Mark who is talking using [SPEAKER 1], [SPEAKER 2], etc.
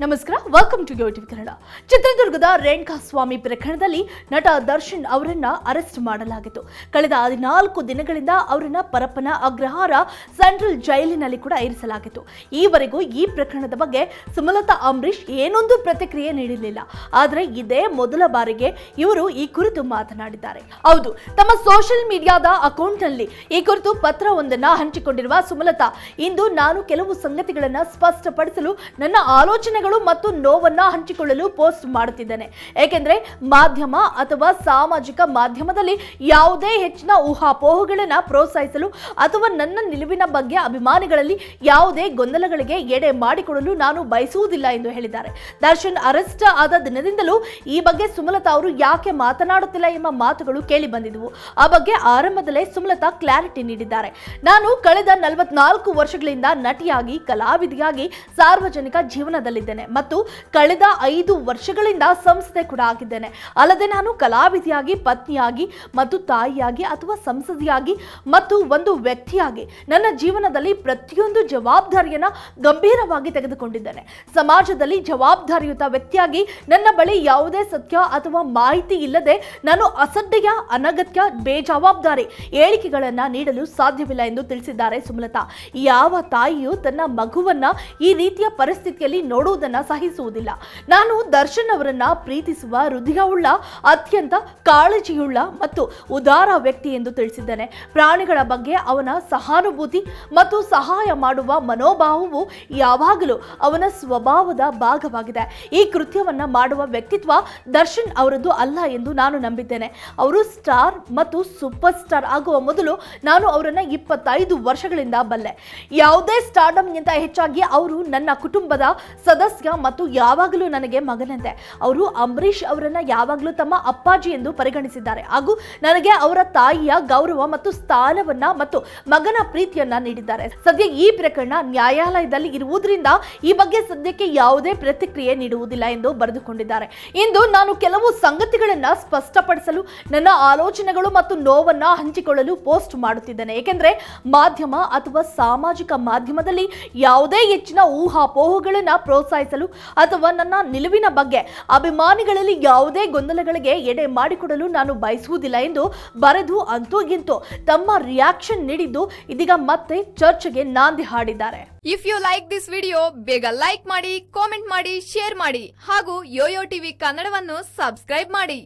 [SPEAKER 1] ನಮಸ್ಕಾರ welcome to TV Kannada. ಚಿತ್ರದುರ್ಗದ ರೇಣುಕಾ ಸ್ವಾಮಿ ಪ್ರಕರಣದಲ್ಲಿ ನಟ ದರ್ಶನ್ ಅವರನ್ನ ಅರೆಸ್ಟ್ ಮಾಡಲಾಗಿತ್ತು. ಕಳೆದ ಹದಿನಾಲ್ಕು ದಿನಗಳಿಂದ ಅವರನ್ನ ಪರಪ್ಪನ ಅಗ್ರಹಾರ ಸೆಂಟ್ರಲ್ ಜೈಲಿನಲ್ಲಿ ಕೂಡ ಇರಿಸಲಾಗಿತ್ತು. ಈವರೆಗೂ ಈ ಪ್ರಕರಣದ ಬಗ್ಗೆ ಸುಮಲತಾ ಅಂಬರೀಷ್ ಏನೊಂದು ಪ್ರತಿಕ್ರಿಯೆ ನೀಡಿರಲಿಲ್ಲ. ಆದರೆ ಇದೇ ಮೊದಲ ಬಾರಿಗೆ ಇವರು ಈ ಕುರಿತು ಮಾತನಾಡಿದ್ದಾರೆ. ಹೌದು, ತಮ್ಮ ಸೋಷಿಯಲ್ ಮೀಡಿಯಾದ ಅಕೌಂಟ್ನಲ್ಲಿ ಈ ಕುರಿತು ಪತ್ರವೊಂದನ್ನ ಹಂಚಿಕೊಂಡಿರುವ ಸುಮಲತಾ, ಇಂದು ನಾನು ಕೆಲವು ಸಂಗತಿಗಳನ್ನ ಸ್ಪಷ್ಟಪಡಿಸಲು ನನ್ನ ಆಲೋಚನೆಗಳು ಮತ್ತು ನೋವನ್ನ ಹಂಚಿಕೊಳ್ಳಲು ಪೋಸ್ಟ್ ಮಾಡುತ್ತಿದ್ದೇನೆ. ಏಕೆಂದ್ರೆ ಮಾಧ್ಯಮ ಅಥವಾ ಸಾಮಾಜಿಕ ಮಾಧ್ಯಮದಲ್ಲಿ ಯಾವುದೇ ಹೆಚ್ಚಿನ ಊಹಾಪೋಹಗಳನ್ನ ಪ್ರೋತ್ಸಾಹಿಸಲು ಅಥವಾ ನನ್ನ ನಿಲುವಿನ ಬಗ್ಗೆ ಅಭಿಮಾನಿಗಳಲ್ಲಿ ಯಾವುದೇ ಗೊಂದಲಗಳಿಗೆ ಎಡೆ ಮಾಡಿಕೊಡಲು ನಾನು ಬಯಸುವುದಿಲ್ಲ ಎಂದು ಹೇಳಿದ್ದಾರೆ. ದರ್ಶನ್ ಅರೆಸ್ಟ್ ಆದ ದಿನದಿಂದಲೂ ಈ ಬಗ್ಗೆ ಸುಮಲತಾ ಅವರು ಯಾಕೆ ಮಾತನಾಡುತ್ತಿಲ್ಲ ಎಂಬ ಮಾತುಗಳು ಕೇಳಿ ಬಂದಿದ್ದವು ಆ ಬಗ್ಗೆ ಆರಂಭದಲ್ಲೇ ಸುಮಲತಾ ಕ್ಲಾರಿಟಿ ನೀಡಿದ್ದಾರೆ. ನಾನು ಕಳೆದ ನಲವತ್ನಾಲ್ಕು ವರ್ಷಗಳಿಂದ ನಟಿಯಾಗಿ, ಕಲಾವಿದೆಯಾಗಿ ಸಾರ್ವಜನಿಕ ಜೀವನದಲ್ಲಿದ್ದೇನೆ. ಮತ್ತು ಕಳೆದ ಐದು ವರ್ಷಗಳಿಂದ ಸಂಸದೆ ಕೂಡ ಆಗಿದ್ದೇನೆ. ಅಲ್ಲದೆ ನಾನು ಕಲಾವಿದೆಯಾಗಿ, ಪತ್ನಿಯಾಗಿ ಮತ್ತು ತಾಯಿಯಾಗಿ ಅಥವಾ ಸಂಸದಿಯಾಗಿ ಮತ್ತು ಒಂದು ವ್ಯಕ್ತಿಯಾಗಿ ನನ್ನ ಜೀವನದಲ್ಲಿ ಪ್ರತಿಯೊಂದು ಜವಾಬ್ದಾರಿಯನ್ನ ಗಂಭೀರವಾಗಿ ತೆಗೆದುಕೊಂಡಿದ್ದೇನೆ. ಸಮಾಜದಲ್ಲಿ ಜವಾಬ್ದಾರಿಯುತ ವ್ಯಕ್ತಿಯಾಗಿ ನನ್ನ ಬಳಿ ಯಾವುದೇ ಸತ್ಯ ಅಥವಾ ಮಾಹಿತಿ ಇಲ್ಲದೆ ನಾನು ಅಸಡ್ಡೆಯ, ಅನಗತ್ಯ, ಬೇಜವಾಬ್ದಾರಿ ಹೇಳಿಕೆಗಳನ್ನ ನೀಡಲು ಸಾಧ್ಯವಿಲ್ಲ ಎಂದು ತಿಳಿಸಿದ್ದಾರೆ ಸುಮಲತಾ. ಯಾವ ತಾಯಿಯು ತನ್ನ ಮಗುವನ್ನ ಈ ರೀತಿಯ ಪರಿಸ್ಥಿತಿಯಲ್ಲಿ ನೋಡುವುದನ್ನ ಸಹಿಸುವುದಿಲ್ಲ. ನಾನು ದರ್ಶನ್ ಅವರನ್ನ ಪ್ರೀತಿಸುವ ಹೃದಯವುಳ್ಳ, ಅತ್ಯಂತ ಕಾಳಜಿಯುಳ್ಳ ಮತ್ತು ಉದಾರ ವ್ಯಕ್ತಿ ಎಂದು ತಿಳಿಸಿದ್ದೇನೆ. ಪ್ರಾಣಿಗಳ ಬಗ್ಗೆ ಅವನ ಸಹಾನುಭೂತಿ ಮತ್ತು ಸಹಾಯ ಮಾಡುವ ಮನೋಭಾವವು ಯಾವಾಗಲೂ ಅವನ ಸ್ವಭಾವದ ಭಾಗವಾಗಿದೆ. ಈ ಕೃತ್ಯವನ್ನ ಮಾಡುವ ವ್ಯಕ್ತಿತ್ವ ದರ್ಶನ್ ಅವರದ್ದು ಅಲ್ಲ ಎಂದು ನಾನು ನಂಬಿದ್ದೇನೆ. ಅವರು ಸ್ಟಾರ್ ಮತ್ತು ಸೂಪರ್ ಸ್ಟಾರ್ ಆಗುವ ಮೊದಲು ನಾನು ಅವರನ್ನ ಇಪ್ಪತ್ತೈದು ವರ್ಷಗಳಿಂದ ಬಲ್ಲೆ. ಯಾವುದೇ ಸ್ಟಾರ್ಡಮ್ಗಿಂತ ಹೆಚ್ಚಾಗಿ ಅವರು ನನ್ನ ಕುಟುಂಬದ ಸದಸ್ಯ ಮತ್ತು ಯಾವಾಗಲೂ ನನಗೆ ಮಗನಂತೆ. ಅವರು ಅಂಬರೀಷ್ ಅವರನ್ನ ಯಾವಾಗಲೂ ತಮ್ಮ ಅಪ್ಪಾಜಿ ಎಂದು ಪರಿಗಣಿಸಿದ್ದಾರೆ. ಹಾಗೂ ನನಗೆ ಅವರ ತಾಯಿಯ ಗೌರವ ಮತ್ತು ಸ್ಥಾನವನ್ನ ಮತ್ತು ಮಗನ ಪ್ರೀತಿಯನ್ನ ನೀಡಿದ್ದಾರೆ. ಸದ್ಯ ಈ ಪ್ರಕರಣ ನ್ಯಾಯಾಲಯದಲ್ಲಿ ಇರುವುದರಿಂದ ಈ ಬಗ್ಗೆ ಸದ್ಯಕ್ಕೆ ಯಾವುದೇ ಪ್ರತಿಕ್ರಿಯೆ ನೀಡುವುದಿಲ್ಲ ಎಂದು ಬರೆದುಕೊಂಡಿದ್ದಾರೆ. ಇಂದು ನಾನು ಕೆಲವು ಸಂಗತಿಗಳನ್ನ ಸ್ಪಷ್ಟಪಡಿಸಲು, ನನ್ನ ಆಲೋಚನೆಗಳು ಮತ್ತು ನೋವನ್ನ ಹಂಚಿಕೊಳ್ಳಲು ಪೋಸ್ಟ್ ಮಾಡುತ್ತಿದ್ದೇನೆ. ಏಕೆಂದರೆ ಮಾಧ್ಯಮ ಅಥವಾ ಸಾಮಾಜಿಕ ಮಾಧ್ಯಮದಲ್ಲಿ ಯಾವುದೇ ಹೆಚ್ಚಿನ ಊಹಾಪೋಹಗಳನ್ನ ಪ್ರೋತ್ಸಾಹಿಸಲು ಅಥವಾ ನನ್ನ ನಿಲುವಿನ ಬಗ್ಗೆ ಅಭಿಮಾನಿಗಳಲ್ಲಿ ಯಾವುದೇ ಗೊಂದಲಗಳಿಗೆ ಎಡೆ ಮಾಡಿಕೊಡಲು ನಾನು ಬಯಸುವುದಿಲ್ಲ ಎಂದು ಬರೆದು ಅಂತೂ ಇಂತೂ ತಮ್ಮ ರಿಯಾಕ್ಷನ್ ನೀಡಿದ್ದು ಇದೀಗ ಮತ್ತೆ ಚರ್ಚೆಗೆ ನಾಂದಿ ಹಾಡಿದ್ದಾರೆ.
[SPEAKER 2] If you like this video ಬೇಗ ಲೈಕ್ ಮಾಡಿ ಕಾಮೆಂಟ್ ಮಾಡಿ ಶೇರ್ ಮಾಡಿ ಹಾಗೂ ಯೋಯೋ ಟಿವಿ ಕನ್ನಡವನ್ನು ಸಬ್ಸ್ಕ್ರೈಬ್ ಮಾಡಿ.